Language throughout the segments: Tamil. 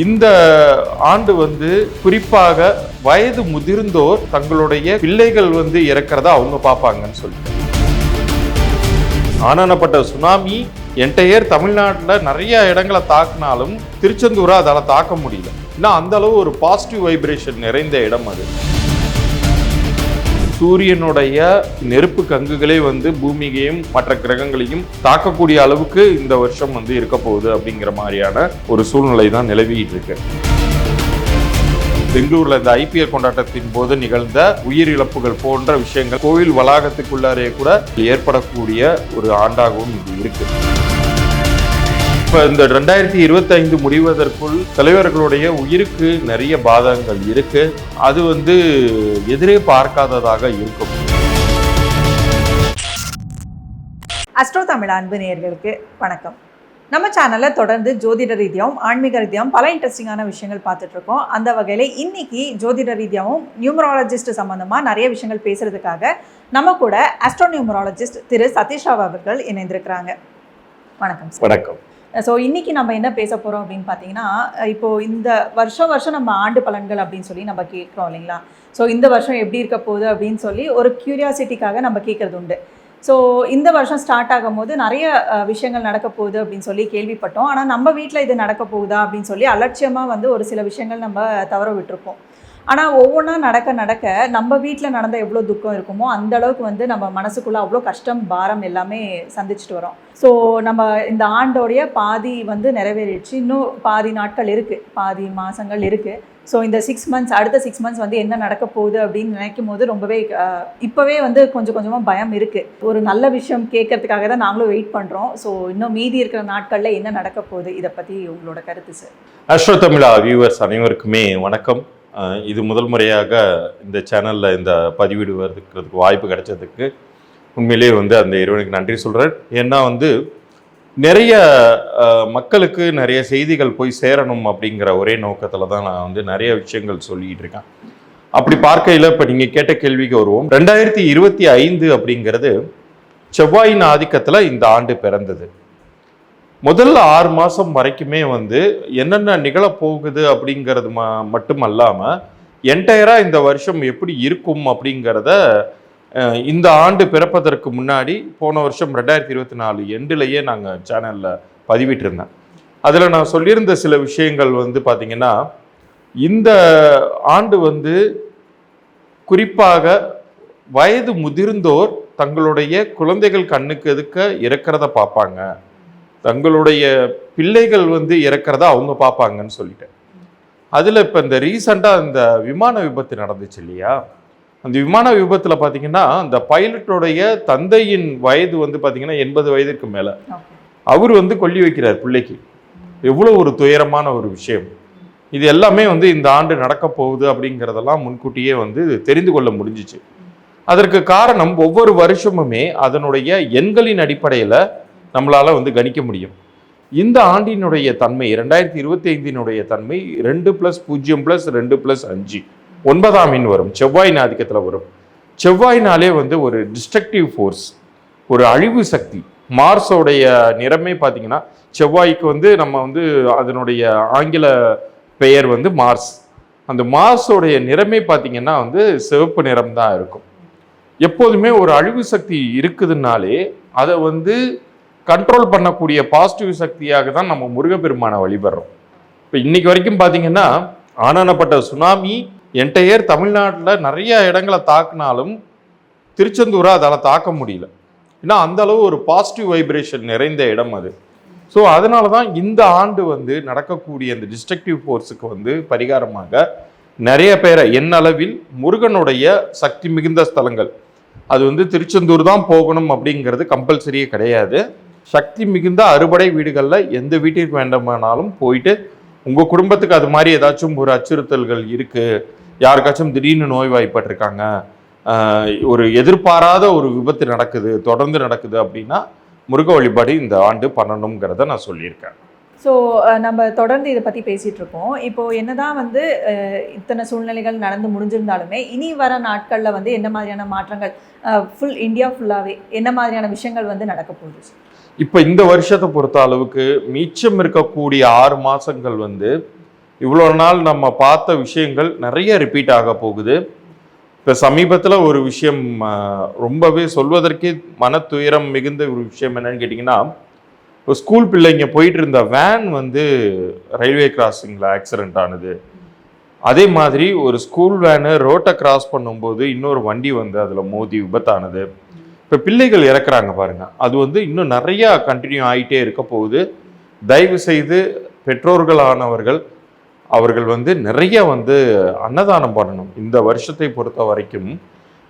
இந்த ஆண்டு வந்து குறிப்பாக வயது முதிர்ந்தோர் தங்களுடைய பிள்ளைகள் வந்து இறக்கிறதா அவங்க பார்ப்பாங்கன்னு சொல்லிட்டு. ஆனனப்பட்ட சுனாமி என்டையர் தமிழ்நாட்டில் நிறைய இடங்களை தாக்கினாலும் திருச்செந்தூரை அதால் தாக்க முடியல. ஏன்னா அந்த அளவு ஒரு பாசிட்டிவ் வைப்ரேஷன் நிறைந்த இடம் அது. சூரியனுடைய நெருப்பு கங்குகளே வந்து பூமியையும் மற்ற கிரகங்களையும் தாக்கக்கூடிய அளவுக்கு இந்த வருஷம் வந்து இருக்க போகுது அப்படிங்கிற மாதிரியான ஒரு சூழ்நிலை தான் நிலவிட்டு இருக்கு. பெங்களூர்ல இந்த ஐபிஎல் கொண்டாட்டத்தின் போது நிகழ்ந்த உயிரிழப்புகள் போன்ற விஷயங்கள் கோவில் வளாகத்துக்குள்ளாரே கூட ஏற்படக்கூடிய ஒரு ஆண்டாகவும் இது இருக்கு. இப்ப இந்த ரெண்டாயிரத்தி இருபத்தி ஐந்து முடிவதற்குள் தலைவர்களுடைய உயிருக்கு நிறைய பாதகங்கள் இருக்கு. அது வந்து எதிரே பார்க்காததாக இருக்கும். அஸ்ட்ரோ தமிழ் அன்பு நேயர்களுக்கு வணக்கம். நம்ம சேனலில் தொடர்ந்து ஜோதிட ரீதியாகவும் ஆன்மீக ரீதியாகவும் பல இன்ட்ரெஸ்டிங்கான விஷயங்கள் பார்த்துட்டு இருக்கோம். அந்த வகையில் இன்னைக்கு ஜோதிட ரீதியாகவும் நியூமராலஜிஸ்ட் சம்மந்தமாக நிறைய விஷயங்கள் பேசுறதுக்காக நம்ம கூட அஸ்ட்ரோ நியூமராலஜிஸ்ட் திரு சதீஷ் ராவ் அவர்கள் இணைந்திருக்கிறாங்க. வணக்கம் வணக்கம். ஸோ இன்றைக்கி நம்ம என்ன பேச போகிறோம் அப்படின்னு பார்த்தீங்கன்னா இப்போது இந்த வருஷம் வருஷம் நம்ம ஆண்டு பலன்கள் அப்படின்னு சொல்லி நம்ம கேட்குறோம் இல்லைங்களா? ஸோ இந்த வருஷம் எப்படி இருக்க போகுது அப்படின்னு சொல்லி ஒரு கியூரியாசிட்டிக்காக நம்ம கேட்குறது உண்டு. ஸோ இந்த வருஷம் ஸ்டார்ட் ஆகும்போது நிறைய விஷயங்கள் நடக்க போகுது அப்படின்னு சொல்லி கேள்விப்பட்டோம். ஆனால் நம்ம வீட்டில் இது நடக்க போகுதா அப்படின்னு சொல்லி அலட்சியமாக வந்து ஒரு சில விஷயங்கள் நம்ம தவற விட்டுருப்போம். ஆனால் ஒவ்வொன்றா நடக்க நடக்க நம்ம வீட்டில் நடந்த எவ்வளோ துக்கம் இருக்குமோ அந்த அளவுக்கு வந்து நம்ம மனசுக்குள்ளே அவ்வளோ கஷ்டம் பாரம் எல்லாமே சந்திச்சுட்டு வரோம். ஸோ நம்ம இந்த ஆண்டோடைய பாதி வந்து நிறைவேறிடுச்சு. இன்னும் பாதி நாட்கள் இருக்குது பாதி மாதங்கள் இருக்குது ஸோ இந்த சிக்ஸ் மந்த்ஸ் அடுத்த சிக்ஸ் மந்த்ஸ் வந்து என்ன நடக்க போகுது அப்படின்னு நினைக்கும் போது ரொம்பவே இப்போவே வந்து கொஞ்சம் கொஞ்சமாக பயம் இருக்குது ஒரு நல்ல விஷயம் கேட்கறதுக்காக தான் நாங்களும் வெயிட் பண்ணுறோம் ஸோ இன்னும் மீதி இருக்கிற நாட்களில் என்ன நடக்க போகுது இதை பற்றி உங்களோட கருத்து சார் அஸ்ட்ரோ தமிழா வியூவர்ஸ் அனைவருக்குமே வணக்கம். இது முதல் முறையாக இந்த சேனலில் இந்த பதிவிடுவதற்கு வாய்ப்பு கிடைச்சதுக்கு உண்மையிலேயே வந்து அந்த இறைவனுக்கு நன்றி சொல்கிறேன் ஏன்னா வந்து நிறைய மக்களுக்கு நிறைய செய்திகள் போய் சேரணும் அப்படிங்கிற ஒரே நோக்கத்தில் தான் நான் வந்து நிறைய விஷயங்கள் சொல்லிட்டு இருக்கேன். அப்படி பார்க்கையில் இப்போ நீங்கள் கேட்ட கேள்விக்கு வருவோம். ரெண்டாயிரத்தி இருபத்தி ஐந்து அப்படிங்கிறது செவ்வாயின் ஆதிக்கத்தில் இந்த ஆண்டு பிறந்தது. முதல்ல ஆறு மாதம் வரைக்குமே வந்து என்னென்ன நிகழப்போகுது அப்படிங்கிறது ம மட்டும் அல்லாமல் என்டையராக இந்த வருஷம் எப்படி இருக்கும் அப்படிங்கிறத இந்த ஆண்டு பிறப்பதற்கு முன்னாடி போன வருஷம் ரெண்டாயிரத்தி இருபத்தி நாலு எண்டுலேயே நாங்கள் சேனலில் பதிவிட்டிருந்தேன். அதில் நான் சொல்லியிருந்த சில விஷயங்கள் வந்து பார்த்திங்கன்னா இந்த ஆண்டு வந்து குறிப்பாக வயது முதிர்ந்தோர் தங்களுடைய குழந்தைகள் கண்ணுக்கு எதுக்க இறக்கிறத பார்ப்பாங்க தங்களுடைய பிள்ளைகள் வந்து இறக்கிறத அவங்க பார்ப்பாங்கன்னு சொல்லிட்டேன். அதில் இப்போ இந்த ரீசண்டாக இந்த விமான விபத்து நடந்துச்சு இல்லையா? அந்த விமான விபத்தில் பார்த்தீங்கன்னா அந்த பைலட்டோடைய தந்தையின் வயது வந்து பார்த்தீங்கன்னா எண்பது வயதிற்கு மேலே. அவர் வந்து கொல்லி வைக்கிறார் பிள்ளைக்கு. எவ்வளோ ஒரு துயரமான ஒரு விஷயம். இது எல்லாமே வந்து இந்த ஆண்டு நடக்க போகுது அப்படிங்கிறதெல்லாம் முன்கூட்டியே வந்து தெரிந்து கொள்ள முடிஞ்சிச்சு. அதற்கு காரணம் ஒவ்வொரு வருஷமுமே அதனுடைய எண்களின் அடிப்படையில் நம்மளால் வந்து கணிக்க முடியும். இந்த ஆண்டினுடைய தன்மை ரெண்டாயிரத்தி இருபத்தி ஐந்தினுடைய தன்மை ரெண்டு ப்ளஸ் பூஜ்ஜியம் ப்ளஸ் ரெண்டு ப்ளஸ் அஞ்சு. ஒன்பதாம் மீன் வரும் செவ்வாயின் ஆதிக்கத்தில் வரும். செவ்வாயினாலே வந்து ஒரு டிஸ்ட்ரக்டிவ் ஃபோர்ஸ் ஒரு அழிவு சக்தி. மார்ஸோடைய நிறமே பார்த்தீங்கன்னா செவ்வாய்க்கு வந்து நம்ம வந்து அதனுடைய ஆங்கில பெயர் வந்து மார்ஸ். அந்த மார்ஸோடைய நிறமே பார்த்தீங்கன்னா வந்து சிவப்பு நிறம் தான் இருக்கும். எப்போதுமே ஒரு அழிவு சக்தி இருக்குதுனாலே அதை வந்து கண்ட்ரோல் பண்ணக்கூடிய பாசிட்டிவ் சக்தியாக தான் நம்ம முருகப்பெருமானை வழிபடுறோம். இப்போ இன்னைக்கு வரைக்கும் பார்த்தீங்கன்னா ஆனானப்பட்ட சுனாமி என்டையர் தமிழ்நாட்டில் நிறைய இடங்களை தாக்குனாலும் திருச்செந்தூரை அதால் தாக்க முடியல. ஏன்னா அந்த அளவு ஒரு பாசிட்டிவ் வைப்ரேஷன் நிறைந்த இடம் அது. ஸோ அதனால தான் இந்த ஆண்டு வந்து நடக்கக்கூடிய அந்த டிஸ்ட்ரக்டிவ் ஃபோர்ஸுக்கு வந்து பரிகாரமாக நிறைய பேரை எண்ணளவில் முருகனுடைய சக்தி மிகுந்த ஸ்தலங்கள். அது வந்து திருச்செந்தூர் தான் போகணும் அப்படிங்கிறது கம்பல்சரியே கிடையாது. சக்தி மிகுந்த அறுபடை வீடுகளில் எந்த வீட்டிற்கு வேண்டுமானாலும் போயிட்டு உங்கள் குடும்பத்துக்கு அது மாதிரி ஏதாச்சும் ஒரு அச்சுறுத்தல்கள் இருக்குது யாருக்காச்சும் திடீர்னு நோய்வாய்ப்பட்டிருக்காங்க. ஒரு எதிர்பாராத ஒரு விபத்து நடக்குது தொடர்ந்து நடக்குது அப்படின்னா முருக வழிபாடு இந்த ஆண்டு பண்ணணுங்கிறத நான் சொல்லியிருக்கேன். ஸோ நம்ம தொடர்ந்து இதை பற்றி பேசிகிட்டு இருக்கோம். இப்போது என்னதான் வந்து இத்தனை சூழ்நிலைகள் நடந்து முடிஞ்சிருந்தாலுமே இனி வர நாட்களில் வந்து என்ன மாதிரியான மாற்றங்கள் ஃபுல் இந்தியா ஃபுல்லாகவே என்ன மாதிரியான விஷயங்கள் வந்து நடக்க போகுது? இப்போ இந்த வருஷத்தை பொறுத்த அளவுக்கு மிச்சம் இருக்கக்கூடிய ஆறு மாதங்கள் வந்து இவ்வளோ நாள் நம்ம பார்த்த விஷயங்கள் நிறைய ரிப்பீட் ஆக போகுது. இப்போ சமீபத்தில் ஒரு விஷயம் ரொம்பவே சொல்வதற்கே மன துயரம் மிகுந்த ஒரு விஷயம் என்னன்னு கேட்டிங்கன்னா இப்போ ஸ்கூல் பிள்ளைங்க போயிட்டு இருந்த வேன் வந்து ரயில்வே கிராசிங்கில் ஆக்சிடென்ட் ஆனது. அதே மாதிரி ஒரு ஸ்கூல் வேனு ரோட்டை கிராஸ் பண்ணும்போது இன்னொரு வண்டி வந்து அதில் மோதி விபத்தானது. இப்போ பிள்ளைகள் இறக்குறாங்க பாருங்க. அது வந்து இன்னும் நிறையா கண்டினியூ ஆகிட்டே இருக்க போகுது. தயவு செய்து பெற்றோர்களானவர்கள் அவர்கள் வந்து நிறைய வந்து அன்னதானம் பண்ணணும். இந்த வருஷத்தை பொறுத்த வரைக்கும்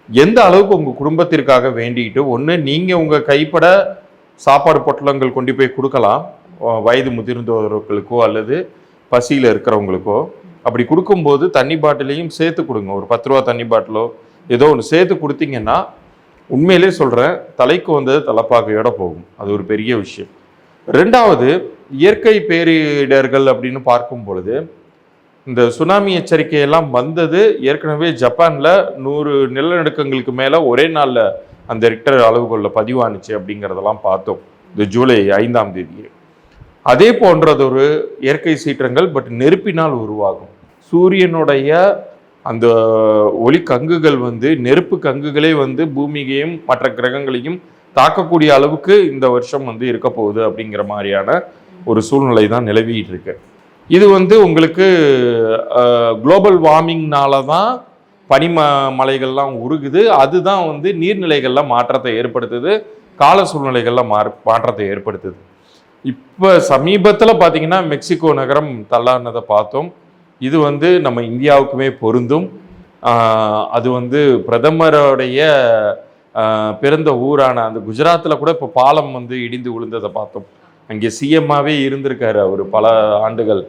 எந்த அளவுக்கு உங்கள் குடும்பத்திற்காக வேண்டிக்கிட்டு ஒன்று நீங்கள் உங்கள் கைப்பட சாப்பாடு பொட்டலங்கள் கொண்டு போய் கொடுக்கலாம். வயது முதிர்ந்தவர்களுக்கோ அல்லது பசியில் இருக்கிறவங்களுக்கோ. அப்படி கொடுக்கும்போது தண்ணி பாட்டிலையும் சேர்த்து கொடுங்க. ஒரு பத்து ரூபா தண்ணி பாட்டிலோ ஏதோ ஒன்று சேர்த்து கொடுத்தீங்கன்னா உண்மையிலே சொல்கிறேன் தலைக்கு வந்தது தலைப்பாகையோட போகும். அது ஒரு பெரிய விஷயம். ரெண்டாவது இயற்கை பேரிடர்கள் அப்படின்னு பார்க்கும் பொழுது இந்த சுனாமி எச்சரிக்கையெல்லாம் வந்தது ஏற்கனவே ஜப்பானில் நூறு நிலநடுக்கங்களுக்கு மேலே ஒரே நாளில் அந்த ரிக்டர் அளவுகோலில் பதிவானுச்சு அப்படிங்கிறதெல்லாம் பார்த்தோம். இந்த ஜூலை ஐந்தாம் தேதி. அதே போன்றதொரு இயற்கை சீற்றங்கள் பட் நெருப்பினால் உருவாகும். சூரியனுடைய அந்த ஒளி கங்குகள் வந்து நெருப்பு கங்குகளே வந்து பூமியையும் மற்ற கிரகங்களையும் தாக்கக்கூடிய அளவுக்கு இந்த வருஷம் வந்து இருக்க போகுது அப்படிங்கிற மாதிரியான ஒரு சூழ்நிலை தான் நிலவிட்டு இருக்கு. இது வந்து உங்களுக்கு குளோபல் வார்மிங்னால தான் பனிம மலைகள்லாம் உருகுது. அதுதான் வந்து நீர்நிலைகளில் மாற்றத்தை ஏற்படுத்துது. கால சூழ்நிலைகளில் மாறு மாற்றத்தை ஏற்படுத்துது. இப்போ சமீபத்தில் பார்த்தீங்கன்னா மெக்சிகோ நகரம் தள்ளானதை பார்த்தோம். இது வந்து நம்ம இந்தியாவுக்குமே பொருந்தும். அது வந்து பிரதமருடைய பிறந்த ஊரான அந்த குஜராத்தில் கூட இப்போ பாலம் வந்து இடிந்து விழுந்ததை பார்த்தோம். அங்கே சிஎம்மாவே இருந்திருக்காரு அவர் பல ஆண்டுகள்.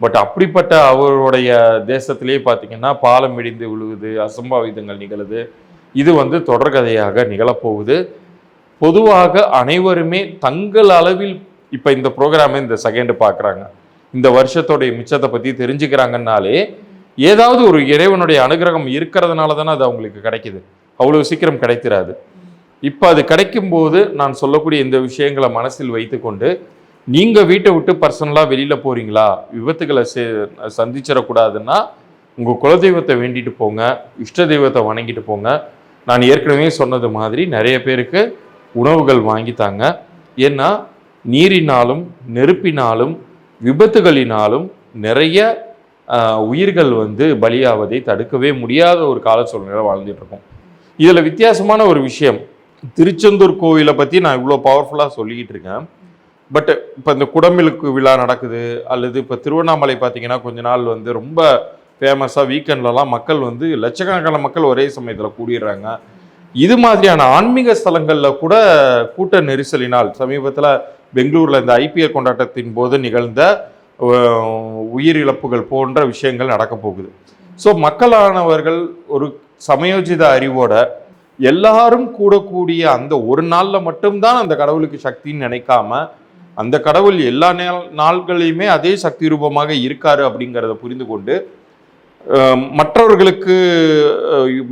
பட் அப்படிப்பட்ட அவருடைய தேசத்திலேயே பார்த்தீங்கன்னா பாலம் இடிந்து விழுகுது அசம்பாவிதங்கள் நிகழுது. இது வந்து தொடர்கதையாக நிகழப்போகுது. பொதுவாக அனைவருமே தங்கள் அளவில் இப்போ இந்த ப்ரோக்ராமை இந்த செகண்டு பார்க்குறாங்க இந்த வருஷத்தோடைய மிச்சத்தை பற்றி தெரிஞ்சுக்கிறாங்கன்னாலே ஏதாவது ஒரு இறைவனுடைய அனுகிரகம் இருக்கிறதுனால தானே அது அவங்களுக்கு கிடைக்குது. அவ்வளோ சீக்கிரம் கிடைத்திராது. இப்போ அது கிடைக்கும்போது நான் சொல்லக்கூடிய இந்த விஷயங்களை மனசில் வைத்துக்கொண்டு நீங்கள் வீட்டை விட்டு பர்சனலாக வெளியில் போகிறீங்களா விபத்துகளை சே சந்திச்சிடக்கூடாதுன்னா உங்கள் குலதெய்வத்தை வேண்டிட்டு போங்க இஷ்ட தெய்வத்தை வணங்கிட்டு போங்க. நான் ஏற்கனவே சொன்னது மாதிரி நிறைய பேருக்கு உணவுகள் வாங்கித்தாங்க ஏன்னா நீரினாலும் நெருப்பினாலும் விபத்துகளினாலும் நிறைய உயிர்கள் வந்து பலியாவதை தடுக்கவே முடியாத ஒரு கால சூழ்நிலை வாழ்ந்துட்டு இருக்கோம். இதில் வித்தியாசமான ஒரு விஷயம். திருச்செந்தூர் கோவிலை பற்றி நான் இவ்வளோ பவர்ஃபுல்லாக சொல்லிக்கிட்டு இருக்கேன். பட் இப்போ இந்த குடமிழுக்கு விழா நடக்குது அல்லது இப்போ திருவண்ணாமலை பார்த்தீங்கன்னா கொஞ்ச நாள் வந்து ரொம்ப ஃபேமஸாக வீக்கெண்ட்லலாம் மக்கள் வந்து லட்சக்கணக்கான மக்கள் ஒரே சமயத்தில் கூடிடுறாங்க. இது மாதிரியான ஆன்மீக ஸ்தலங்களில் கூட கூட்ட நெரிசலினால் சமீபத்தில் பெங்களூரில் இந்த ஐபிஎல் கொண்டாட்டத்தின் போது நிகழ்ந்த உயிரிழப்புகள் போன்ற விஷயங்கள் நடக்க போகுது. ஸோ மக்களானவர்கள் ஒரு சமயோஜித அறிவோட எல்லாரும் கூடக்கூடிய அந்த ஒரு நாளில் மட்டும்தான் அந்த கடவுளுக்கு சக்தின்னு நினைக்காம அந்த கடவுள் எல்லா நாள்களையுமே அதே சக்தி ரூபமாக இருக்காரு அப்படிங்கிறத புரிந்து கொண்டு மற்றவர்களுக்கு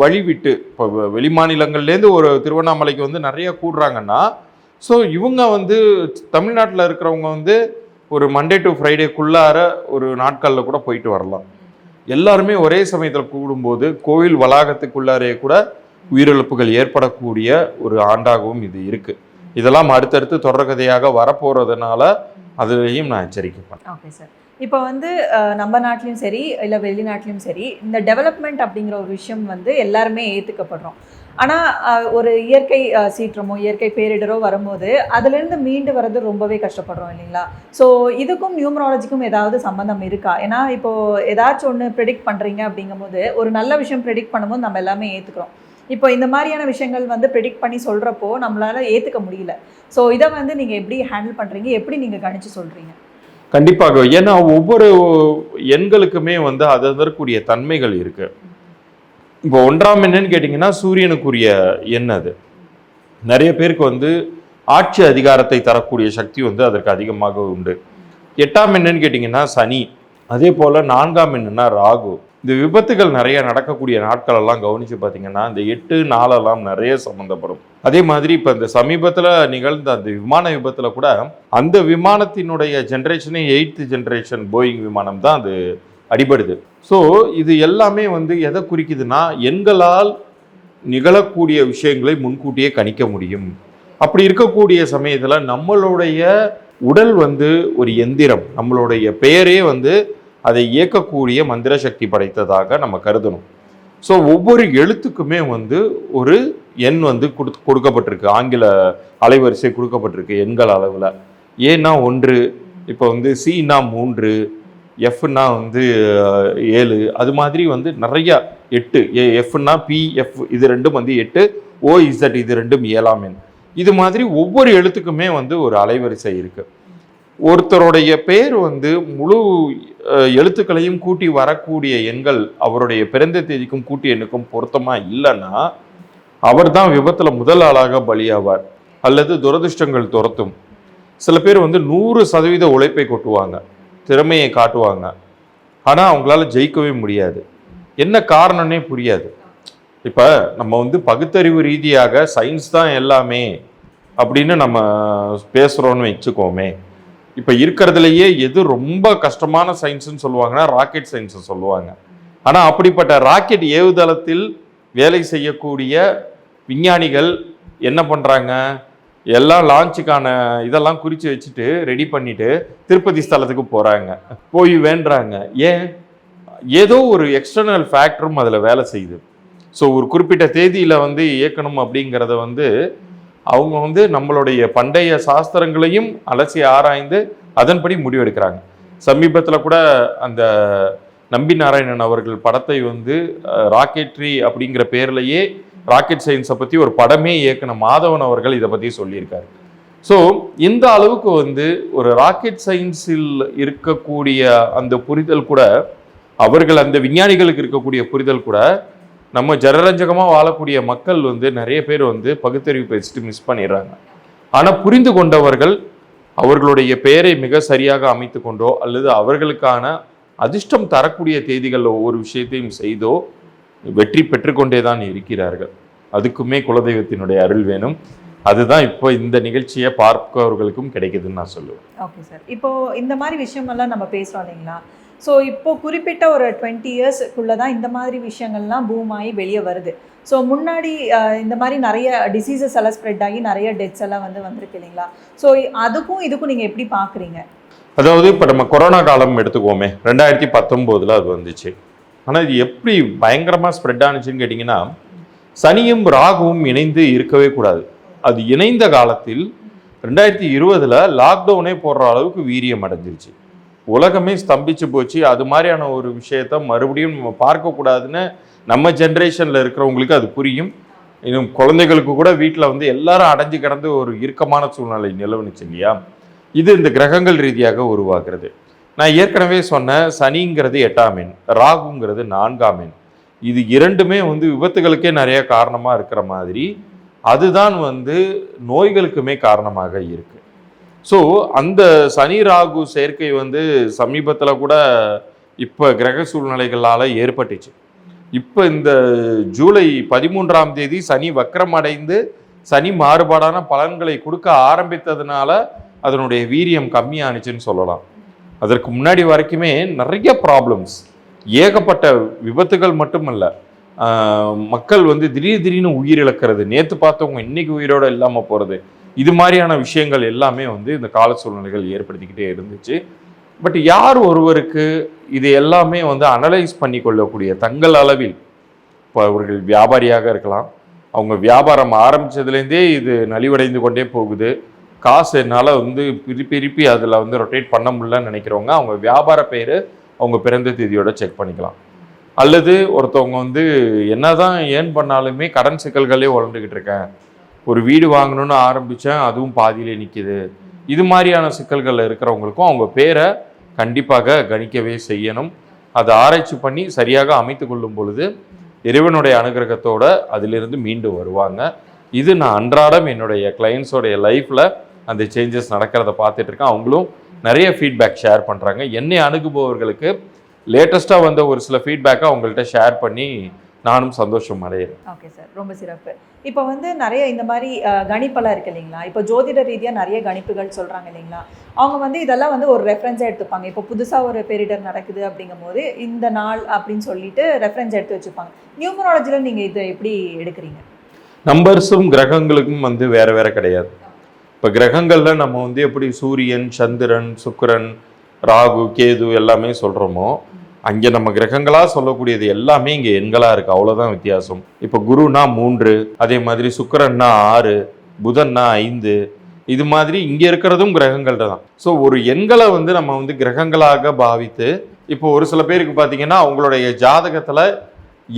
வழிவிட்டு இப்போ வெளி மாநிலங்கள்லேருந்து ஒரு திருவண்ணாமலைக்கு வந்து நிறைய கூடுறாங்கன்னா ஸோ இவங்க வந்து தமிழ்நாட்டில் இருக்கிறவங்க வந்து ஒரு மண்டே டு ஃப்ரைடேக்குள்ளார ஒரு நாட்களில் கூட போயிட்டு வரலாம். எல்லாருமே ஒரே சமயத்தில் கூடும்போது கோவில் வளாகத்துக்குள்ளாரே கூட உயிரிழப்புகள் ஏற்படக்கூடிய ஒரு ஆண்டாகவும் இது இருக்குது இதெல்லாம் அடுத்தடுத்து தொடர்கதையாக வரப்போகிறதுனால அதுலேயும் நான் எச்சரிக்கப்பேன் ஓகே சார் இப்போ வந்து நம்ம நாட்டிலையும் சரி இல்லை வெளிநாட்டிலையும் சரி இந்த டெவலப்மெண்ட் அப்படிங்கிற ஒரு விஷயம் வந்து எல்லாருமே ஏற்றுக்கப்படுறோம் ஆனால் ஒரு இயற்கை சீற்றமோ இயற்கை பேரிடரோ வரும்போது அதுலேருந்து மீண்டு வர்றது ரொம்பவே கஷ்டப்படுறோம் இல்லைங்களா? ஸோ இதுக்கும் நியூமராலஜிக்கும் ஏதாவது சம்மந்தம் இருக்கா? ஏன்னா இப்போ ஏதாச்சும் ஒன்று ப்ரெடிக்ட் பண்ணுறீங்க அப்படிங்கும்போது ஒரு நல்ல விஷயம் ப்ரெடிக்ட் பண்ணும்போது நம்ம எல்லாமே ஏற்றுக்கிறோம் இப்போ இந்த மாதிரியான விஷயங்கள் வந்து ப்ரெடிக்ட் பண்ணி சொல்கிறப்போ நம்மளால் ஏற்றுக்க முடியல. ஸோ இதை வந்து நீங்கள் எப்படி ஹேண்டில் பண்ணுறீங்க எப்படி நீங்கள் கணிச்சு சொல்கிறீங்க கண்டிப்பாக. ஏன்னா ஒவ்வொரு எண்களுக்குமே வந்து அதற்குரிய தன்மைகள் இருக்குது இப்போ ஒன்றாம் என்னன்னு கேட்டிங்கன்னா சூரியனுக்குரிய எண் அது. நிறைய பேருக்கு வந்து ஆட்சி அதிகாரத்தை தரக்கூடிய சக்தி வந்து அதற்கு அதிகமாக உண்டு. எட்டாம் என்னன்னு கேட்டிங்கன்னா சனி. அதே போல் நான்காம் என்னன்னா ராகு. இந்த விபத்துகள் நிறைய நடக்கக்கூடிய நாட்களெல்லாம் கவனித்து பார்த்தீங்கன்னா இந்த எட்டு நாளெல்லாம் நிறைய சம்மந்தப்படும் அதே மாதிரி இப்போ இந்த சமீபத்தில் நிகழ்ந்த அந்த விமான விபத்தில் கூட அந்த விமானத்தினுடைய ஜென்ரேஷனே எயித்து ஜென்ரேஷன் போயிங் விமானம் தான் அது அடிபடுது. ஸோ இது எல்லாமே வந்து எதை குறிக்குதுன்னா எண்களால் நிகழக்கூடிய விஷயங்களை முன்கூட்டியே கணிக்க முடியும். அப்படி இருக்கக்கூடிய சமயத்தில் நம்மளுடைய உடல் வந்து ஒரு எந்திரம். நம்மளுடைய பெயரே வந்து அதை இயக்கக்கூடிய மந்திர சக்தி படைத்ததாக நம்ம கருதணும். ஸோ ஒவ்வொரு எழுத்துக்குமே வந்து ஒரு எண் வந்து கொடு கொடுக்கப்பட்டிருக்கு. ஆங்கில அலைவரிசை கொடுக்கப்பட்டிருக்கு எண்கள் அளவில். ஏன்னா ஒன்று இப்போ வந்து சீனா மூன்று எஃப்னா வந்து ஏழு. அது மாதிரி வந்து நிறையா எட்டு. ஏ எஃப்னா பி எஃப் இது ரெண்டும் வந்து எட்டு. ஓ இசட் இது ரெண்டும் ஏழாம் எண். இது மாதிரி ஒவ்வொரு எழுத்துக்குமே வந்து ஒரு அலைவரிசை இருக்குது ஒருத்தருடைய பேர் வந்து முழு எழுத்துக்களையும் கூட்டி வரக்கூடிய எண்கள் அவருடைய பிறந்த தேதிக்கும் கூட்டி எண்ணுக்கும் பொருத்தமாக இல்லைன்னா அவர் தான் விபத்தில் முதல் ஆளாக பலியாவார். அல்லது துரதிர்ஷ்டங்கள் துரத்தும். சில பேர் வந்து நூறு சதவீத உழைப்பை கொட்டுவாங்க. திறமையை காட்டுவாங்க. ஆனால் அவங்களால ஜெயிக்கவே முடியாது. என்ன காரணம்னே புரியாது. இப்போ நம்ம வந்து பகுத்தறிவு ரீதியாக சயின்ஸ் தான் எல்லாமே அப்படின்னு நம்ம பேசுகிறோன்னு வச்சுக்கோமே. இப்போ இருக்கிறதுலையே எது ரொம்ப கஷ்டமான சயின்ஸ்னு சொல்லுவாங்கன்னா ராக்கெட் சயின்ஸை சொல்லுவாங்க. ஆனால் அப்படிப்பட்ட ராக்கெட் ஏவுதளத்தில் வேலை செய்யக்கூடிய விஞ்ஞானிகள் என்ன பண்ணுறாங்க எல்லாம் லான்ச்சுக்கான இதெல்லாம் குறித்து வச்சுட்டு ரெடி பண்ணிட்டு திருப்பதி ஸ்தலத்துக்கு போகிறாங்க போய் வேண்டுறாங்க. ஏன்? ஏதோ ஒரு எக்ஸ்டர்னல் ஃபேக்டரும் அதில் வேலை செய்யுது. ஸோ ஒரு குறிப்பிட்ட தேதியில் வந்து இயக்கணும் அப்படிங்கிறத வந்து அவங்க வந்து நம்மளுடைய பண்டைய சாஸ்திரங்களையும் அலசி ஆராய்ந்து அதன்படி முடிவெடுக்கிறாங்க. சமீபத்தில் கூட அந்த நம்பி நாராயணன் அவர்கள் படத்தை வந்து ராக்கெட்ரி அப்படிங்கிற பேர்லேயே ராக்கெட் சயின்ஸை பற்றி ஒரு படமே இயக்குன மாதவன் அவர்கள் இதை பற்றி சொல்லியிருக்காரு. ஸோ இந்த அளவுக்கு வந்து ஒரு ராக்கெட் சயின்ஸில் இருக்கக்கூடிய அந்த புரிதல் கூட அவர்கள் அந்த விஞ்ஞானிகளுக்கு இருக்கக்கூடிய புரிதல் கூட நம்ம ஜனரஞ்சகமாக வாழக்கூடிய மக்கள் வந்து நிறைய பேர் வந்து பகுத்தறிவு பேசிட்டு மிஸ் பண்ணிடுறாங்க. ஆனால் புரிந்து கொண்டவர்கள் அவர்களுடைய பெயரை மிக சரியாக அமைத்து கொண்டோ அல்லது அவர்களுக்கான அதிர்ஷ்டம் தரக்கூடிய தேதிகளில் ஒவ்வொரு விஷயத்தையும் செய்தோ வெற்றி பெற்றுக்கொண்டே தான் இருக்கிறார்கள். அதுக்குமே குலதெய்வத்தினுடைய அருள் வேணும். அதுதான் இப்போ இந்த நிகழ்ச்சியை பார்ப்பவர்களுக்கும் கிடைக்குதுன்னு நான் சொல்லுவேன். ஓகே சார் இப்போ இந்த மாதிரி விஷயமெல்லாம் நம்ம பேசுறோம் இல்லைங்களா? ஸோ இப்போ குறிப்பிட்ட ஒரு டுவெண்ட்டி இயர்ஸ்க்குள்ளே தான் இந்த மாதிரி விஷயங்கள்லாம் பூம் ஆகி வெளியே வருது. ஸோ முன்னாடி இந்த மாதிரி நிறைய டிசீசஸ் எல்லாம் ஸ்ப்ரெட் ஆகி நிறைய டெத்ஸ் எல்லாம் வந்து வந்திருக்கு இல்லைங்களா? ஸோ அதுக்கும் இதுக்கும் நீங்கள் எப்படி பார்க்குறீங்க? அதாவது இப்போ நம்ம கொரோனா காலம் எடுத்துக்குவோமே. ரெண்டாயிரத்தி பத்தொம்போதில் அது வந்துச்சு. ஆனால் இது எப்படி பயங்கரமாக ஸ்ப்ரெட் ஆனுச்சுன்னு கேட்டிங்கன்னா சனியும் ராகுவும் இணைந்து இருக்கவே கூடாது. அது இணைந்த காலத்தில் ரெண்டாயிரத்தி இருபதில் லாக்டவுனே போடுற அளவுக்கு வீரியம் அடைஞ்சிருச்சு. உலகமே ஸ்தம்பிச்சு போச்சு. அது மாதிரியான ஒரு விஷயத்த மறுபடியும் நம்ம பார்க்கக்கூடாதுன்னு நம்ம ஜென்ரேஷனில் இருக்கிறவங்களுக்கு அது புரியும். இன்னும் குழந்தைகளுக்கு கூட வீட்டில் வந்து எல்லாரும் அடைஞ்சு கிடந்து ஒரு இறுக்கமான சூழ்நிலை நிலவுனுச்சு இல்லையா? இது இந்த கிரகங்கள் ரீதியாக உருவாகிறது. நான் ஏற்கனவே சொன்ன சனிங்கிறது எட்டாம் எண் ராகுங்கிறது நான்காம் எண். இது இரண்டுமே வந்து விபத்துகளுக்கே நிறைய காரணமாக இருக்கிற மாதிரி அதுதான் வந்து நோய்களுக்குமே காரணமாக இருக்கு. ஸோ அந்த சனி ராகு சேர்க்கை வந்து சமீபத்தில் கூட இப்போ கிரக சூழ்நிலைகளால் ஏற்பட்டுச்சு. இப்போ இந்த ஜூலை பதிமூன்றாம் தேதி சனி வக்கரமடைந்து சனி மாறுபாடான பலன்களை கொடுக்க ஆரம்பித்ததுனால அதனுடைய வீரியம் கம்மியானுச்சுன்னு சொல்லலாம். அதற்கு முன்னாடி வரைக்குமே நிறைய ப்ராப்ளம்ஸ் ஏகப்பட்ட விபத்துகள் மட்டுமல்ல. மக்கள் வந்து திடீர் திடீர்னு உயிரிழக்கிறது நேற்று பார்த்தவங்க இன்னைக்கு உயிரோட இல்லாமல் போகிறது இது மாதிரியான விஷயங்கள் எல்லாமே வந்து இந்த கால சூழ்நிலைகள் ஏற்படுத்திக்கிட்டே இருந்துச்சு. பட் யார் ஒருவருக்கு இது எல்லாமே வந்து அனலைஸ் பண்ணி கொள்ளக்கூடிய தங்கள் அளவில் இப்போ அவர்கள் வியாபாரியாக இருக்கலாம். அவங்க வியாபாரம் ஆரம்பிச்சதுலேருந்தே இது நலிவடைந்து கொண்டே போகுது. காசு என்னால் வந்து பிரி அதில் வந்து ரொட்டேட் பண்ண முடியலன்னு நினைக்கிறவங்க அவங்க வியாபார பேர் அவங்க பிறந்த தேதியோட செக் பண்ணிக்கலாம். அல்லது ஒருத்தவங்க வந்து என்ன தான் ஏர்ன் பண்ணாலுமே கடன் சிக்கல்களே உழந்துக்கிட்டு இருக்கேன். ஒரு வீடு வாங்கணும்னு ஆரம்பித்தேன் அதுவும் பாதியிலே நிற்கிது இது மாதிரியான சிக்கல்களில் இருக்கிறவங்களுக்கும் அவங்க பேரை கண்டிப்பாக கணிக்கவே செய்யணும். அதை ஆராய்ச்சி பண்ணி சரியாக அமைத்து கொள்ளும் பொழுது இறைவனுடைய அனுகிரகத்தோடு அதிலிருந்து மீண்டு வருவாங்க. இது நான் அன்றாடம் என்னுடைய கிளைண்ட்ஸோடைய லைஃப்பில் அந்த சேஞ்சஸ் நடக்கிறத பார்த்துட்டு இருக்கேன். அவங்களும் நிறைய ஃபீட்பேக் ஷேர் பண்ணுறாங்க என்னை அணுகுபவர்களுக்கு லேட்டஸ்ட்டாக வந்த ஒரு சில ஃபீட்பேக்கை அவங்கள்ட்ட ஷேர் பண்ணி நானும் சந்தோஷம் அடைகிறேன். ஓகே சார் ரொம்ப சிறப்பு. இப்போ வந்து நிறைய இந்த மாதிரி கணிப்பெல்லாம் இருக்கு இல்லைங்களா? இப்போ ஜோதிட ரீதியாக நிறைய கணிப்புகள் சொல்கிறாங்க இல்லைங்களா? அவங்க வந்து இதெல்லாம் வந்து ஒரு ரெஃபரன்ஸாக எடுத்துப்பாங்க. இப்போ புதுசாக ஒரு பேரிடர் நடக்குது அப்படிங்கும் போது இந்த நாள் அப்படின்னு சொல்லிட்டு ரெஃபரன்ஸ் எடுத்து வச்சுப்பாங்க. நியூமராலஜியில் நீங்கள் இதை எப்படி எடுக்கிறீங்க? நம்பர்ஸும் கிரகங்களுக்கும் வந்து வேற வேற கிடையாது. இப்போ கிரகங்களில் நம்ம வந்து எப்படி சூரியன் சந்திரன் சுக்கரன் ராகு கேது எல்லாமே சொல்கிறோமோ அங்கே நம்ம கிரகங்களாக சொல்லக்கூடியது எல்லாமே இங்கே எண்களாக இருக்குது அவ்வளோதான் வித்தியாசம். இப்போ குருனா மூன்று அதே மாதிரி சுக்கரன்னா ஆறு புதன்னா ஐந்து இது மாதிரி இங்கே இருக்கிறதும் கிரகங்கள் தான். ஸோ ஒரு எண்களை வந்து நம்ம வந்து கிரகங்களாக பாவித்து இப்போ ஒரு சில பேருக்கு பார்த்தீங்கன்னா அவங்களுடைய ஜாதகத்தில்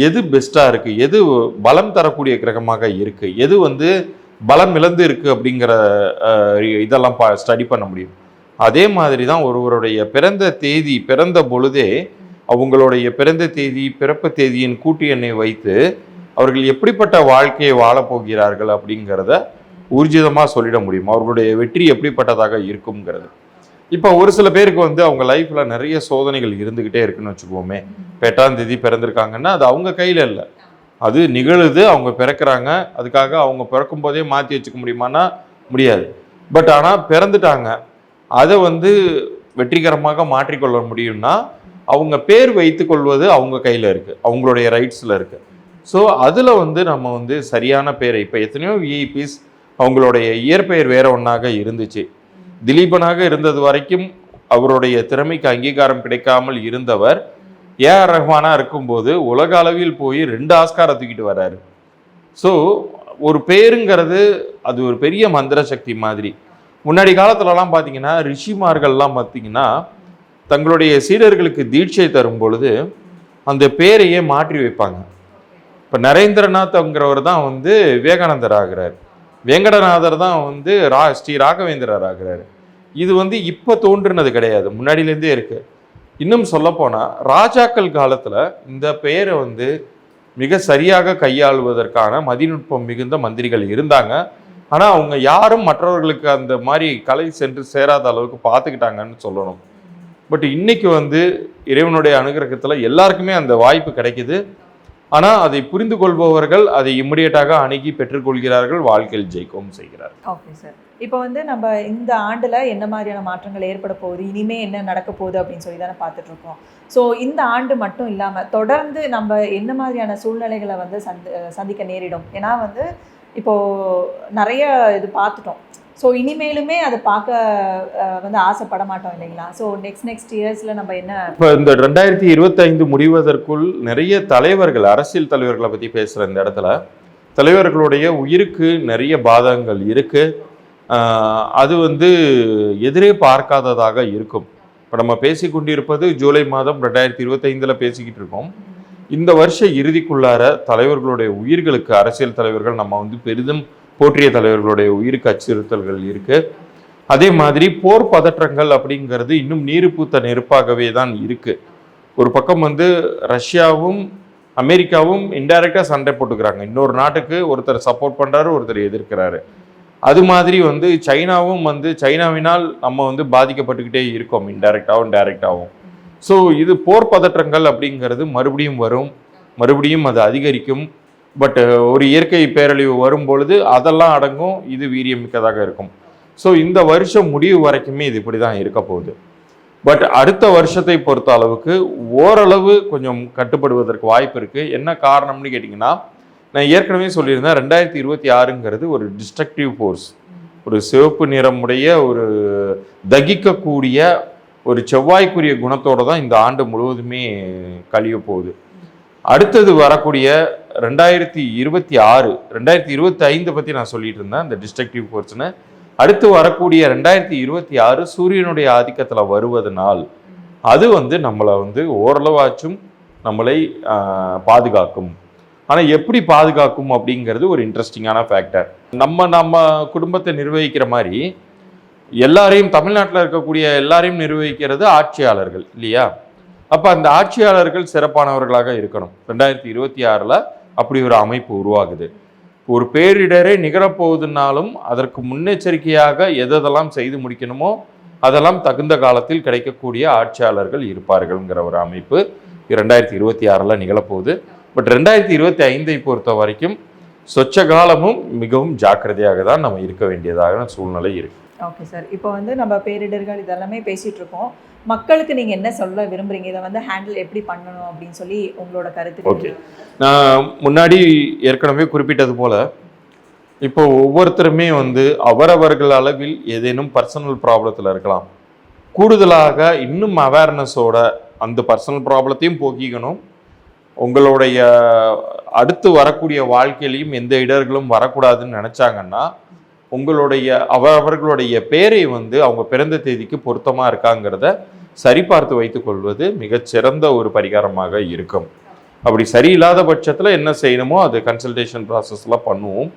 எது பெஸ்ட்டாக இருக்குது எது பலம் தரக்கூடிய கிரகமாக இருக்குது எது வந்து பலம் இழந்து இருக்குது அப்படிங்கிற இதெல்லாம் பா ஸ்டடி பண்ண முடியும். அதே மாதிரி தான் ஒருவருடைய பிறந்த தேதி பிறந்த பொழுதே அவங்களுடைய பிறந்த தேதி பிறப்பு தேதியின் கூட்டு எண்ணை வைத்து அவர்கள் எப்படிப்பட்ட வாழ்க்கையை வாழப்போகிறார்கள் அப்படிங்கிறத ஊர்ஜிதமாக சொல்லிட முடியும். அவர்களுடைய வெற்றி எப்படிப்பட்டதாக இருக்குங்கிறது இப்போ ஒரு சில பேருக்கு வந்து அவங்க லைஃப்பில் நிறைய சோதனைகள் இருந்துக்கிட்டே இருக்குன்னு வச்சுக்கோமே. இப்போ எட்டாம் தேதி பிறந்திருக்காங்கன்னா அது அவங்க கையில் இல்லை. அது நிகழுது அவங்க பிறக்கிறாங்க. அதுக்காக அவங்க பிறக்கும் போதே மாற்றி வச்சுக்க முடியுமான்னா முடியாது. பட் ஆனால் பிறந்துட்டாங்க. அதை வந்து வெற்றிகரமாக மாற்றிக்கொள்ள முடியும்னா அவங்க பேர் வைத்து கொள்வது அவங்க கையில் இருக்குது அவங்களுடைய ரைட்ஸில் இருக்குது ஸோ அதில் வந்து நம்ம வந்து சரியான பேரை இப்போ எத்தனையோ விஐபிஸ் அவங்களுடைய இயற்பெயர் வேற ஒன்றாக இருந்துச்சு. திலீபனாக இருந்தது வரைக்கும் அவருடைய திறமைக்கு அங்கீகாரம் கிடைக்காமல் இருந்தவர் ஏஆர் ரஹ்மானாக இருக்கும்போது உலக அளவில் போய் ரெண்டு ஆஸ்காரை தூக்கிட்டு வர்றாரு. ஸோ ஒரு பேருங்கிறது அது ஒரு பெரிய மந்திர சக்தி மாதிரி. முன்னாடி காலத்துலலாம் பார்த்தீங்கன்னா ரிஷிமார்கள்லாம் பார்த்தீங்கன்னா தங்களுடைய சீடர்களுக்கு தீட்சை தரும் பொழுது அந்த பேரையே மாற்றி வைப்பாங்க. இப்போ நரேந்திரநாத்ங்கிறவர் தான் வந்து விவேகானந்தர் ஆகிறார். வேங்கடநாதர் தான் வந்து ரா ஸ்ரீ ராகவேந்திரர் ஆகிறார். இது வந்து இப்போ தோன்றுனது கிடையாது. முன்னாடியிலேருந்தே இருக்குது இன்னும் சொல்லப்போனால் ராஜாக்கள் காலத்தில் இந்த பெயரை வந்து மிக சரியாக கையாளுவதற்கான மதிநுட்பம் மிகுந்த மந்திரிகள் இருந்தாங்க. ஆனால் அவங்க யாரும் மற்றவர்களுக்கு அந்த மாதிரி கலை சென்று சேராத அளவுக்கு பார்த்துக்கிட்டாங்கன்னு சொல்லணும். பட் இன்னைக்கு வந்து இறைவனுடைய அனுகிரகத்தில் எல்லாருக்குமே அந்த வாய்ப்பு கிடைக்குது. ஆனால் அதை புரிந்து கொள்பவர்கள் அதை இம்மிடியட்டாக அணுகி பெற்றுக்கொள்கிறார்கள் வாழ்க்கையில் ஜெயிக்கவும் செய்கிறார்கள். ஓகே சார் இப்போ வந்து நம்ம இந்த ஆண்டில் என்ன மாதிரியான மாற்றங்கள் ஏற்பட போகுது? இனிமே என்ன நடக்க போகுது அப்படின்னு சொல்லி தானே பார்த்துட்டு இருக்கோம். ஸோ இந்த ஆண்டு மட்டும் இல்லாமல் தொடர்ந்து நம்ம என்ன மாதிரியான சூழ்நிலைகளை வந்து சந்தி சந்திக்க நேரிடும்? ஏன்னா வந்து இப்போது நிறைய இது பார்த்துட்டோம். ஸோ இனிமேலுமே அதை பார்க்க வந்து ஆசைப்பட மாட்டோம் இல்லைங்களா? ஸோ நெக்ஸ்ட் நெக்ஸ்ட் இயர்ஸில் நம்ம என்ன இப்போ இந்த ரெண்டாயிரத்தி இருபத்தைந்து முடிவதற்குள் நிறைய தலைவர்கள் அரசியல் தலைவர்களை பற்றி பேசுகிற இந்த இடத்துல தலைவர்களுடைய உயிருக்கு நிறைய பாதகங்கள் இருக்குது அது வந்து எதிரே பார்க்காததாக இருக்கும். இப்போ நம்ம பேசிக்கொண்டிருப்பது ஜூலை மாதம் ரெண்டாயிரத்தி இருபத்தைந்தில் பேசிக்கிட்டு இருக்கோம். இந்த வருஷ இறுதிக்குள்ளார தலைவர்களுடைய உயிர்களுக்கு அரசியல் தலைவர்கள் நம்ம வந்து பெரிதும் போற்றிய தலைவர்களுடைய உயிருக்கு அச்சுறுத்தல்கள் இருக்கு. அதே மாதிரி போர் பதற்றங்கள் அப்படிங்கிறது இன்னும் நீருப்பூத்த பூத்த நெருப்பாகவே தான் இருக்கு. ஒரு பக்கம் வந்து ரஷ்யாவும் அமெரிக்காவும் இன்டைரக்டா சண்டை போட்டுக்கிறாங்க. இன்னொரு நாட்டுக்கு ஒருத்தர் சப்போர்ட் பண்றாரு ஒருத்தர் எதிர்க்கிறாரு. அது மாதிரி வந்து சைனாவும் வந்து சைனாவினால் நம்ம வந்து பாதிக்கப்பட்டுக்கிட்டே இருக்கோம் இன்டைரக்டாகவும் டைரக்டாகவும் ஸோ இது போர் பதற்றங்கள் அப்படிங்கிறது மறுபடியும் வரும். மறுபடியும் அது அதிகரிக்கும். பட் ஒரு இயற்கை பேரழிவு வரும் பொழுது அதெல்லாம் அடங்கும் இது வீரியமிக்கதாக இருக்கும். ஸோ இந்த வருஷம் முடிவு வரைக்குமே இது இப்படி தான் இருக்க போகுது. பட் அடுத்த வருஷத்தை பொறுத்த அளவுக்கு ஓரளவு கொஞ்சம் கட்டுப்படுவதற்கு வாய்ப்பு இருக்குது என்ன காரணம்னு கேட்டிங்கன்னா நான் ஏற்கனவே சொல்லியிருந்தேன் ரெண்டாயிரத்தி இருபத்தி ஆறுங்கிறது ஒரு டிஸ்ட்ரக்டிவ் ஃபோர்ஸ் ஒரு சிவப்பு நிறமுடைய ஒரு தகிக்கக்கூடிய ஒரு செவ்வாய்க்குரிய குணத்தோடு தான் இந்த ஆண்டு முழுவதுமே கழிய போகுது. அடுத்தது வரக்கூடிய ரெண்டாயிரத்தி இருபத்தி ஆறு ரெண்டாயிரத்தி இருபத்தி ஐந்து பற்றி நான் சொல்லிட்டு இருந்தேன் இந்த டிஸ்ட்ரக்டிவ் ஃபோர்ஸ்னு அடுத்து வரக்கூடிய ரெண்டாயிரத்தி இருபத்தி ஆறு சூரியனுடைய ஆதிக்கத்தில் வருவதனால் அது வந்து நம்மளை வந்து ஓரளவாச்சும் நம்மளை பாதுகாக்கும். ஆனால் எப்படி பாதுகாக்கும் அப்படிங்கிறது ஒரு இன்ட்ரெஸ்டிங்கான ஃபேக்டர் நம்ம நம்ம குடும்பத்தை நிர்வகிக்கிற மாதிரி எல்லாரையும் தமிழ்நாட்டில் இருக்கக்கூடிய எல்லாரையும் நிர்வகிக்கிறது ஆட்சியாளர்கள் இல்லையா? அப்போ அந்த ஆட்சியாளர்கள் சிறப்பானவர்களாக இருக்கணும். ரெண்டாயிரத்தி இருபத்தி ஆறில் அப்படி ஒரு அமைப்பு உருவாகுது. ஒரு பேரிடரே நிகழப்போகுதுனாலும் அதற்கு முன்னெச்சரிக்கையாக எதெல்லாம் செய்து முடிக்கணுமோ அதெல்லாம் தகுந்த காலத்தில் கிடைக்கக்கூடிய ஆட்சியாளர்கள் இருப்பார்கள்ங்கிற ஒரு அமைப்பு ரெண்டாயிரத்தி இருபத்தி ஆறில் நிகழப்போகுது. பட் ரெண்டாயிரத்தி இருபத்தி ஐந்தை பொறுத்த வரைக்கும் சொச்ச காலமும் மிகவும் ஜாக்கிரதையாக தான் நம்ம இருக்க வேண்டியதாக சூழ்நிலை இருக்குது ஓகே சார் இப்போ வந்து நம்ம பேரிடர்கள் இதெல்லாமே பேசிட்டு இருக்கோம் மக்களுக்கு நீங்க என்ன சொல்ல விரும்புறீங்க? இதை வந்து ஹேண்டில் எப்படி பண்ணணும் அப்படின்னு சொல்லி உங்களோட கருத்து Okay. நான் முன்னாடி ஏற்கனவே குறிப்பிட்டது போல இப்போ ஒவ்வொருத்தருமே வந்து அவரவர்கள் அளவில் ஏதேனும் பர்சனல் ப்ராப்ளத்தில் இருக்கலாம். கூடுதலாக இன்னும் அவேர்னஸோட அந்த பர்சனல் ப்ராப்ளத்தையும் போக்கிக்கணும். உங்களுடைய அடுத்து வரக்கூடிய வாழ்க்கையிலையும் எந்த இடர்களும் வரக்கூடாதுன்னு நினச்சாங்கன்னா உங்களுடைய அவ அவர்களுடைய பேரை வந்து அவங்க பிறந்த தேதிக்கு பொருத்தமாக இருக்காங்கிறத சரிபார்த்து வைத்துக்கொள்வது மிகச்சிறந்த ஒரு பரிகாரமாக இருக்கும். அப்படி சரியில்லாத பட்சத்தில் என்ன செய்யணுமோ அது கன்சல்டேஷன் ப்ராசஸ்லாம் பண்ணுவோம்.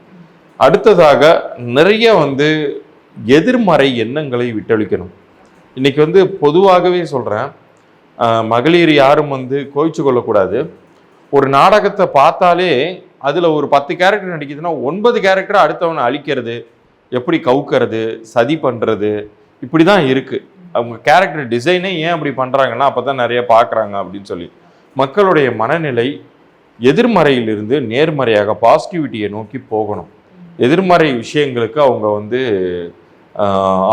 அடுத்ததாக நிறைய வந்து எதிர்மறை எண்ணங்களை விட்டொழிக்கணும். இன்றைக்கி வந்து பொதுவாகவே சொல்கிறேன் மகளிர் யாரும் வந்து கோவிச்சு கொள்ளக்கூடாது. ஒரு நாடகத்தை பார்த்தாலே அதில் ஒரு பத்து கேரக்டர் நடிக்குதுன்னா ஒன்பது கேரக்டர் அடுத்தவனை அழிக்கிறது. எப்படி கவுக்கிறது சதி பண்ணுறது இப்படி தான் இருக்குது அவங்க கேரக்டர் டிசைனே ஏன் அப்படி பண்ணுறாங்கன்னா அப்போ தான் நிறைய பார்க்குறாங்க அப்படின்னு சொல்லி. மக்களுடைய மனநிலை எதிர்மறையிலிருந்து நேர்மறையாக பாசிட்டிவிட்டியை நோக்கி போகணும். எதிர்மறை விஷயங்களுக்கு அவங்க வந்து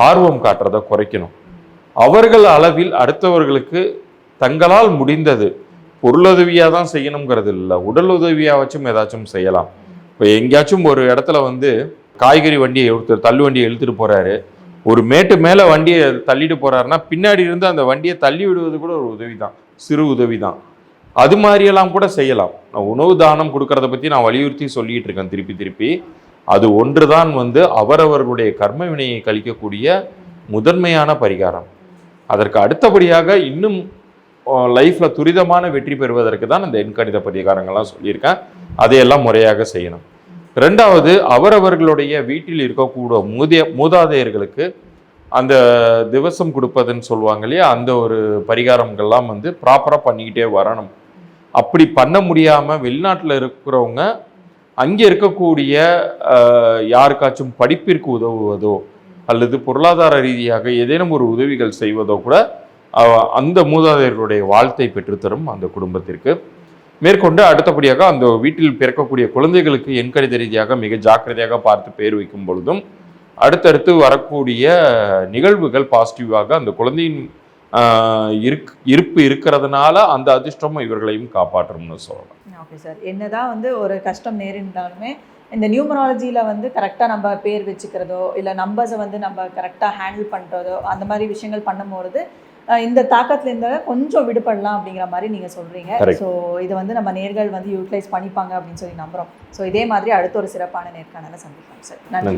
ஆர்வம் காட்டுறதை குறைக்கணும். அவர்கள் அளவில் அடுத்தவர்களுக்கு தங்களால் முடிந்தது பொருளுதவியாக தான் செய்யணுங்கிறது இல்லை உடல் உதவியாக வச்சும் ஏதாச்சும் செய்யலாம். இப்போ எங்கேயாச்சும் ஒரு இடத்துல வந்து காய்கறி வண்டியை ஒருத்தர் தள்ளு வண்டியை இழுத்துட்டு போறாரு. ஒரு மேட்டு மேலே வண்டியை தள்ளிட்டு போறாருன்னா பின்னாடி இருந்து அந்த வண்டியை தள்ளி விடுவது கூட ஒரு உதவி தான் சிறு உதவி தான் அது மாதிரியெல்லாம் கூட செய்யலாம். நான் உணவு தானம் கொடுக்கறத பற்றி நான் வலியுறுத்தி சொல்லிட்டு இருக்கேன் திருப்பி திருப்பி. அது ஒன்றுதான் வந்து அவரவர்களுடைய கர்ம வினையை கழிக்கக்கூடிய முதன்மையான பரிகாரம். அதற்கு அடுத்தபடியாக இன்னும் லைஃப்பில் துரிதமான வெற்றி பெறுவதற்கு தான் இந்த எண்கணித பரிகாரங்கள்லாம் சொல்லியிருக்கேன். அதையெல்லாம் முறையாக செய்யணும். ரெண்டாவது அவரவர்களுடைய வீட்டில் இருக்கக்கூடிய மூதிய மூதாதையர்களுக்கு அந்த திவசம் கொடுப்பதுன்னு சொல்லுவாங்க இல்லையா அந்த ஒரு பரிகாரங்கள்லாம் வந்து ப்ராப்பராக பண்ணிக்கிட்டே வரணும். அப்படி பண்ண முடியாமல் வெளிநாட்டில் இருக்கிறவங்க அங்கே இருக்கக்கூடிய யாருக்காச்சும் படிப்பிற்கு உதவுவதோ அல்லது பொருளாதார ரீதியாக ஏதேனும் ஒரு உதவிகள் செய்வதோ கூட அந்த மூதாதையர்களுடைய வாழ்த்தை பெற்றுத்தரும் அந்த குடும்பத்திற்கு. மேற்கொண்டு அடுத்தபடியாக அந்த வீட்டில் பிறக்கக்கூடிய குழந்தைகளுக்கு எண்கணித ரீதியாக மிக ஜாக்கிரதையாக பார்த்து பெயர் வைக்கும் பொழுதும் அடுத்தடுத்து வரக்கூடிய நிகழ்வுகள் பாசிட்டிவாக அந்த குழந்தையின் இருக் இருப்பு இருக்கிறதுனால அந்த அதிர்ஷ்டமும் இவர்களையும் காப்பாற்றும்னு சொல்லலாம். ஓகே சார் என்னதான் வந்து ஒரு கஷ்டம் நேரிட்டாலுமே இந்த நியூமராலஜியில் வந்து கரெக்டாக நம்ம பேர் வச்சுக்கிறதோ இல்லை நம்பர்ஸை வந்து நம்ம கரெக்டாக ஹேண்டில் பண்ணுறதோ அந்த மாதிரி விஷயங்கள் பண்ணும்பொழுது இந்த தாக்கத்துலேருந்து கொஞ்சம் விடுபடலாம் அப்படிங்கிற மாதிரி நீங்கள் சொல்கிறீங்க Correct. ஸோ இதை வந்து நம்ம நேர்கள் வந்து யூட்டிலைஸ் பண்ணிப்பாங்க அப்படின்னு சொல்லி நம்புகிறோம் ஸோ இதே மாதிரி அடுத்த ஒரு சிறப்பான நேர்காணலை சந்திப்போம் சார் நன்றி.